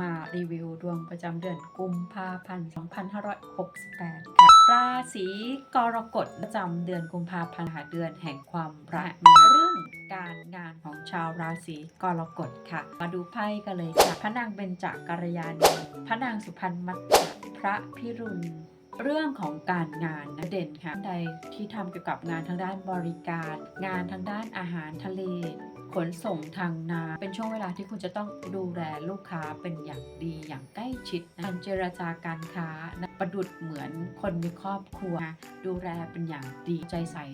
มารีวิวดวงประจำเดือนกุมภาพันธ์ 2568 ค่ะ ราศีกรกฎประจำเดือนกุมภาพันธ์เดือนแห่งความรักเรื่องการงานของชาวราศีกรกฎค่ะ มาดูไพ่กันเลยค่ะ พระนางเบญจกัลยาณีพระนางสุพรรณมัตตพระพิรุณ เรื่องของการงานนะเด่นค่ะใดที่ทำเกี่ยวกับงานทางด้านบริการ งานทางด้านอาหารทะเล ขนส่งทางน้ำเป็นช่วงเวลาที่คุณจะต้องดูแลลูกค้าเป็นอย่างดีอย่างใกล้ชิดนะการเจรจาการค้านะประดุดเหมือนคนในครอบครัว ดูแลเป็นอย่างดีใจใส่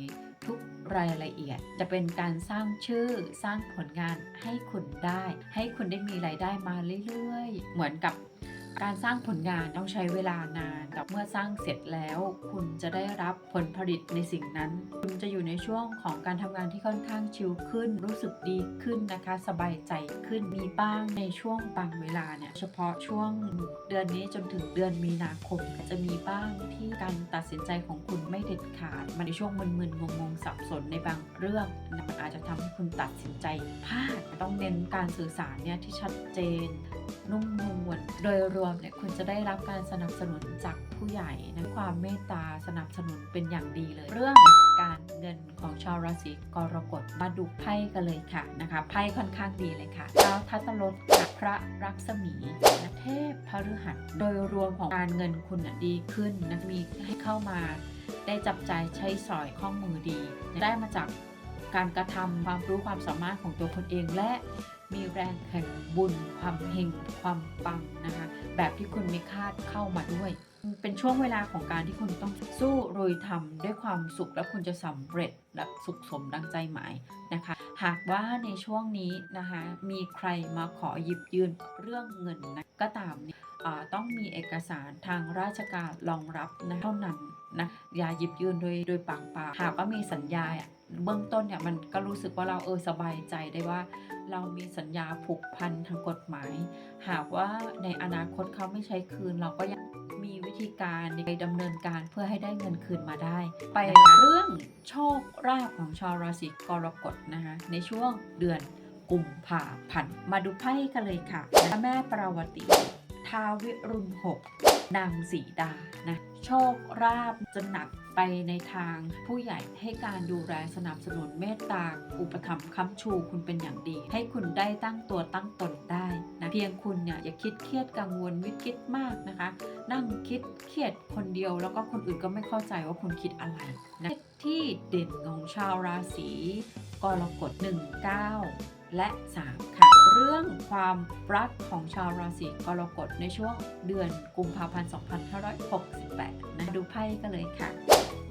ทุกรายละเอียดจะเป็นการสร้างชื่อสร้างผลงานให้คุณได้ ให้คุณได้มีรายได้มาเรื่อยๆ เหมือนกับ การสร้างผลงานต้องใช้เวลานานแต่เมื่อสร้างเสร็จแล้ว คุณจะได้รับผลผลิตในสิ่งนั้น คุณจะอยู่ในช่วงของการทำงานที่ค่อนข้างชิลขึ้น รู้สึกดีขึ้นนะคะ สบายใจขึ้นมีบ้างในช่วงบางเวลาเนี่ยเฉพาะช่วงเดือนนี้จนถึงเดือนมีนาคม จะมีบ้างที่การตัดสินใจของคุณไม่เด็ดขาดมันในช่วงมึนๆงงๆสับสนในบางเรื่องมันอาจจะทำให้คุณตัดสินใจพลาดต้องเน้นการสื่อสารเนี่ยที่ชัดเจน นุ่มนวลโดยรวมเนี่ยคุณจะได้รับการสนับสนุนจากผู้ใหญ่นะความเมตตาสนับสนุนเป็นอย่างดีเลย เรื่องการเงินของชาวราศีกรกฎมาดูไพ่กันเลยค่ะนะคะไพ่ค่อนข้างดีเลยค่ะดาวทัตลดกับพระรักษมีและเทพพฤหัสโดยรวมของการเงินคุณดีขึ้นนะมีให้เข้ามาได้จับใจายใช้สอยข้องมือดี ได้มาจากการกระทำความรู้ความสามารถของตัวคนเองและ มีแรงแห่งบุญ ความเฮงความปังนะคะ แบบที่คุณไม่คาดเข้ามาด้วย เป็นช่วงเวลาของการที่คุณต้องสู้รุยทำด้วยความสุขและคุณจะสำเร็จและสุขสมดังใจหมายนะคะ หากว่าในช่วงนี้นะคะ มีใครมาขอหยิบยืนเรื่องเงินนะก็ตามเนี่ยต้องมีเอกสารทางราชการรองรับนะเท่านั้นนะอย่าหยิบยืนโดยโดยปากเปล่าหากว่ามีสัญญาเบื้องต้นเนี่ยมันก็รู้สึกว่าเราเออสบายใจได้ว่า เรามีสัญญาผูกพันทางกฎหมาย หากว่าในอนาคตเขาไม่ใช้คืน เราก็ยังมีวิธีการในการดำเนินการเพื่อให้ได้เงินคืนมาได้ ไปเรื่องโชคลาภของชาวราศีกรกฎนะคะในช่วงเดือนกุมภาพันธ์มาดูไพ่กันเลยค่ะพระแม่ปราวตีท้าววิรุณหกนางสีดานะโชคราบจะหนัก ไปในทางผู้ใหญ่ให้การดูแลสนับสนุนเมตตาอุปถัมภ์ค้ำชูคุณเป็นอย่างดี ให้คุณได้ตั้งตัวตั้งตนได้นะเพียงคุณเนี่ยอย่าคิดเครียดกังวลวิคิดมากนะคะ นั่งคิดเครียดคนเดียวแล้วก็คนอื่นก็ไม่เข้าใจว่าคุณคิดอะไรนะที่เด่นของชาวราศีกรกฎ19 และ 3 ค่ะ เรื่องความรักของชาวราศีกรกฎในช่วงเดือนกุมภาพันธ์ 2568 นะดูไพ่กันเลยค่ะ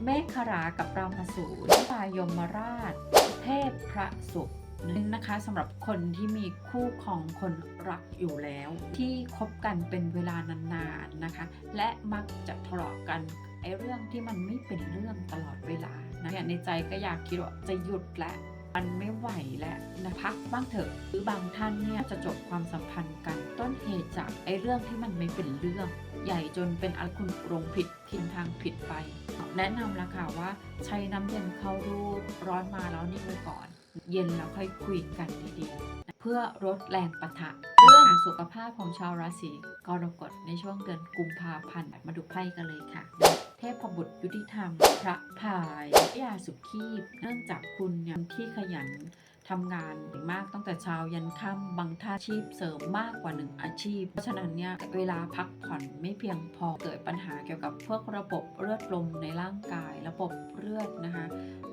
เมฆขรากับรามสูรพายมราช เทพพระศุกร์นึงนะคะสำหรับคนที่มีคู่ของคนรักอยู่แล้ว ที่คบกันเป็นเวลานานๆนะคะ และมักจะทะเลาะกันไอ้เรื่องที่มันไม่เป็นเรื่องตลอดเวลานะเนี่ยในใจก็อยากคิดว่าจะหยุดและ มันไม่ไหวแล้วนะพักบ้างเถอะหรือบางท่านเนี่ยจะจบความสัมพันธ์กันต้นเหตุจากไอ้เรื่องที่มันไม่เป็นเรื่อง ใหญ่จนเป็นอะไรคุณรงผิดทินทางผิดไป แนะนำละค่ะว่าใช้น้ำเย็นเข้ารูปร้อนมาแล้วนิ่งไว้ก่อน เย็นแล้วค่อยคุยกันดีๆ เพื่อลดแรงปะทะ เรื่องสุขภาพของชาวราศีกรกฎในช่วงเดือนกุมภาพันธ์มาดูไพ่กันเลยค่ะ เทพบุตรยุติธรรม พระพายยาสุขีเนื่องจากคุณเนี่ยที่ขยัน ทำงานมากตั้งแต่เช้ายันค่ำบางท่าอาชีพเสริมมากกว่าหนึ่งอาชีพ เพราะฉะนั้นเนี่ยเวลาพักผ่อนไม่เพียงพอเกิดปัญหาเกี่ยวกับพวกระบบเลือดลมในร่างกาย ระบบเลือดนะคะ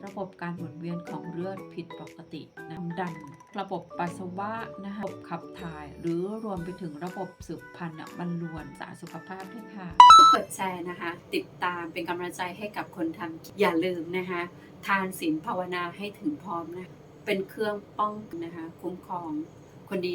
ระบบการหมุนเวียนของเลือดผิดปกติน้ำดัน ระบบปัสสาวะนะคะระบบขับถ่าย หรือรวมไปถึงระบบสืบพันธุ์มันรวนสารสุขภาพด้วยค่ะกดแชร์นะคะ ติดตามเป็นกำลังใจให้กับคนทำอย่าลืมนะคะ ทานศีลภาวนาให้ถึงพร้อมนะ เป็นเครื่องป้องนะคะคุ้มครองคนดี